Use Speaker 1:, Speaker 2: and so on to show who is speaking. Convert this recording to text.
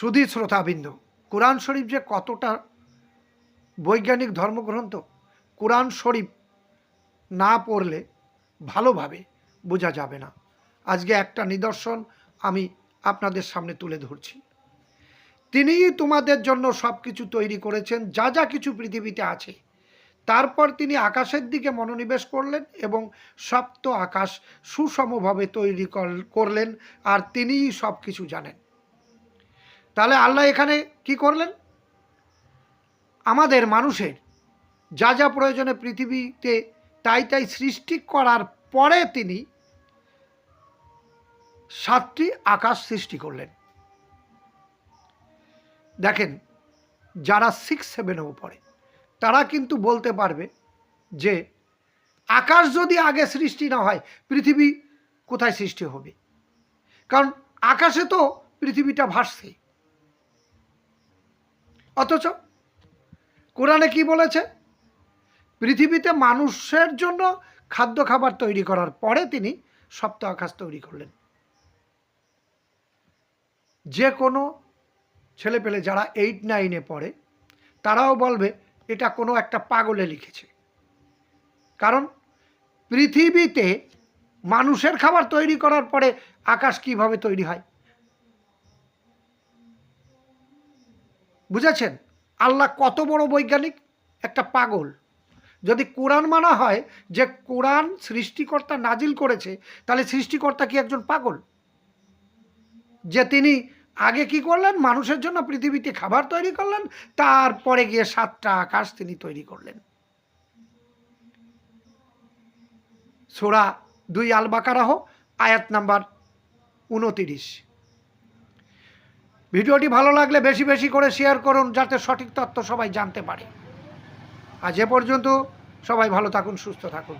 Speaker 1: সুধী শ্রোতাবিন্দু কোরআন শরীফ যে কতটা বৈজ্ঞানিক ধর্মগ্রন্থ, কোরআন শরীফ না পড়লে ভালোভাবে বোঝা যাবে না। আজকে একটা নিদর্শন আমি আপনাদের সামনে তুলে ধরছি। তিনিই তোমাদের জন্য সব কিছু তৈরি করেছেন, যা যা কিছু পৃথিবীতে আছে। তারপর তিনি আকাশের দিকে মনোনিবেশ করলেন এবং সপ্ত আকাশ সুষমভাবে তৈরি কর- করলেন, আর তিনিই সব কিছু জানেন। তাহলে আল্লাহ এখানে কি করলেন? আমাদের মানুষের যা যা প্রয়োজনে পৃথিবীতে তাই তাই সৃষ্টি করার পরে তিনি সাতটি আকাশ সৃষ্টি করলেন। দেখেন, যারা সিক্স সেভেনেও পড়ে, তারা কিন্তু বলতে পারবে যে আকাশ যদি আগে সৃষ্টি না হয়, পৃথিবী কোথায় সৃষ্টি হবে? কারণ আকাশে তো পৃথিবীটা ভাসছে। অথচ কোরআনে কি বলেছে? পৃথিবীতে মানুষের জন্য খাদ্য খাবার তৈরি করার পরে তিনি সপ্ত আকাশ তৈরি করলেন। যে কোনো ছেলেপেলে যারা এইট নাইনে পড়ে, তারাও বলবে, এটা কোনো একটা পাগলে লিখেছে। কারণ পৃথিবীতে মানুষের খাবার তৈরি করার পরে আকাশ কীভাবে তৈরি হয়? বুঝেছেন? আল্লাহ কত বড় বৈজ্ঞানিক? একটা পাগল। যদি কোরআন মানা হয় যে কোরআন সৃষ্টিকর্তা নাজিল করেছে, তাহলে সৃষ্টিকর্তা কি একজন পাগল? যে তিনি আগে কি করলেন? মানুষের জন্য পৃথিবীতে খাবার তৈরি করলেন, তারপরে গিয়ে সাতটা আকাশ তিনি তৈরি করলেন। সোরা দুই আল বাকারাহ আয়াত নাম্বার উনতিরিশ। ভিডিওটি ভালো লাগলে বেশি বেশি করে শেয়ার করুন যাতে সঠিক তথ্য সবাই জানতে পারে। আজ এ পর্যন্ত সবাই ভালো থাকুন, সুস্থ থাকুন।